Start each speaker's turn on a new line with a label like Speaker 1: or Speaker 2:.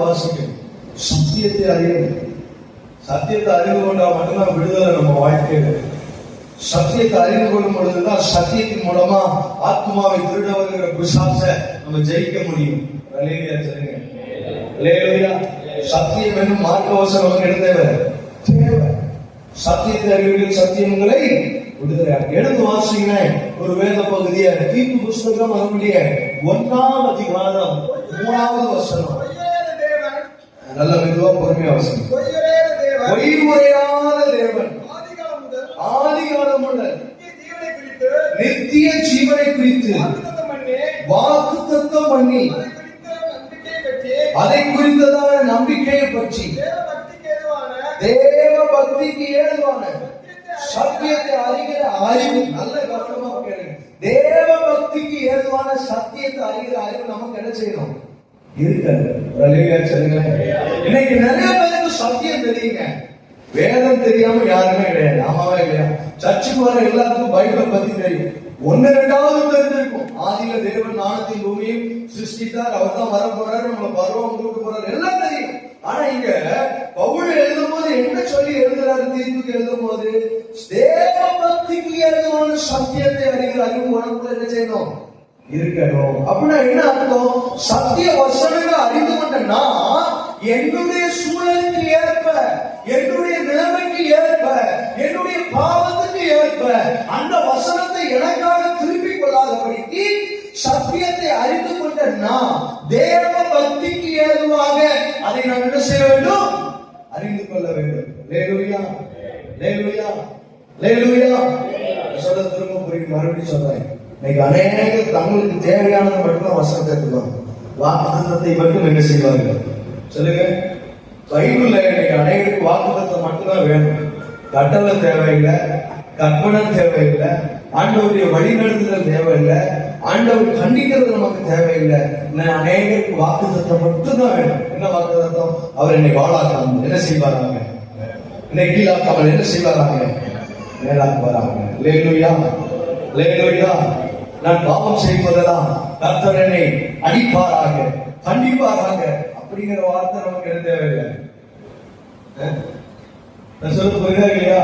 Speaker 1: வாசிக்கும் சத்தியத்தை அறியணும் சத்தியத்தை அறிந்து கொண்டால் மட்டும்தான் விடுதலை நம்ம வாழ்க்கையில சத்தியத்தை அறிந்து கொள்ளும் பொழுதுதான் சத்தியத்தின் மூலமா ஆத்மாவை திருட வருகிற பிசாச நம்ம ஜெயிக்க முடியும். சத்தியம் என்னும் மார்க்கவசம் நமக்கு என்ன தேவை சத்தியத்தை அறிவுகள் சத்தியங்களை விடுதலை எடுத்து வாசிங்க. ஒரு வேத பகுதியை தீர்ப்பு புஸ்தகம் அதனுடைய ஒன்றாம் அதிகாரம் மூணாவது வசனம். நல்ல மெதுவா பொறுமையா வசனம். பொய் உரையாத தேவன்.
Speaker 2: ஆதிகாலம் முதல் நித்திய ஜீவனை குறித்து
Speaker 1: வாக்கு தத்தம் பண்ணி
Speaker 2: அதை
Speaker 1: குறித்ததான நம்பிக்கையை
Speaker 2: பற்றி
Speaker 1: பற்றி
Speaker 2: தேவ பக்திக்கு ஏதுவான
Speaker 1: தேவ பக்திக்கு ஏதுவான சத்தியத்தை அறிகிற அறிவு நல்ல கவனமா கேளுங்க. தேவ பக்திக்கு ஏதுவான சத்தியத்தை அறிகிற அறிவு நமக்கு என்ன செய்யணும்? இருக்காது சொல்லுங்க. இன்னைக்கு நிறைய பேருக்கு சத்தியம் தெரியுங்க. வேதம் தெரியாம யாருமே கிடையாது. ஆமாவே இல்லையா? சர்ச்சுக்கு வர எல்லாத்துக்கும் பைபிள் பத்தி தெரியும். ஒன்னு ரெண்டாவது தெரிஞ்சிருக்கும். ஆதியில தேவன் நாணத்தின் பூமியும் சிருஷ்டித்தார். அவர் தான் வர போறாரு நம்மள பருவம் கூட்டு போறாரு. எல்லாம் தெரியும். ஆனா இங்க பவுல் எழுதும் போது என்ன சொல்லி எழுதுறாரு? தீர்ப்புக்கு எழுதும் போது தேவ பக்திக்கு ஏதுவான சத்தியத்தை அறிகிற அறிவு உனக்குள்ள என்ன செய்யணும்? இருக்கணும். அப்படின்னா என்ன அர்த்தம்? என்னுடைய சூழலுக்கு ஏற்ப என்னுடைய நிலைமைக்கு ஏற்ப என்னுடைய பாவத்துக்கு ஏற்ப அந்த வசனத்தை எனக்காக திருப்பிக் கொள்ளாதபடிக்கு சத்தியத்தை அறிந்து கொண்ட நான் தேவ பக்திக்கு ஏதுவாக அதை நான் என்ன செய்ய வேண்டும்? அறிந்து கொள்ள வேண்டும். லேலுயா லேலுயா லேலுயா சொல்ல திரும்ப புரியும். மறுபடியும் சொல்றேன். இன்னைக்கு அநேக தங்களுக்கு தேவையானது மட்டும் வசனத்தை எடுத்துக்கணும் வாக்குத்தத்தை மட்டும் என்ன செய்வார்கள்? சொல்லுங்க. பைபிள்ல இன்னைக்கு அநேகருக்கு வாக்குத்தத்தை மட்டும்தான் வேணும். கட்டளை தேவையில்லை கற்பனை தேவையில்லை ஆண்டவருடைய வழிநடத்துதல் தேவையில்லை ஆண்டவர் கண்டிக்கிறது நமக்கு தேவையில்லை. நான் அநேகருக்கு வாக்குத்தத்தம் மட்டும்தான் வேணும். என்ன வாக்குத்தத்தம்? அவர் என்னை வாழாக்காமல் என்ன செய்வாராங்க? என்னை கீழாக்காமல் என்ன செய்வாராங்க? மேலாக்கு வராங்க லேலுயா லேலுயா நான் பாவம் செய்வதெல்லாம் கர்த்தர் என்னை அடிப்பாராக கண்டிப்பாராக. அப்படிங்கிற வார்த்தை நமக்கு என்ன தேவையில்லை நான் சொல்றது புரியுதா இல்லையா?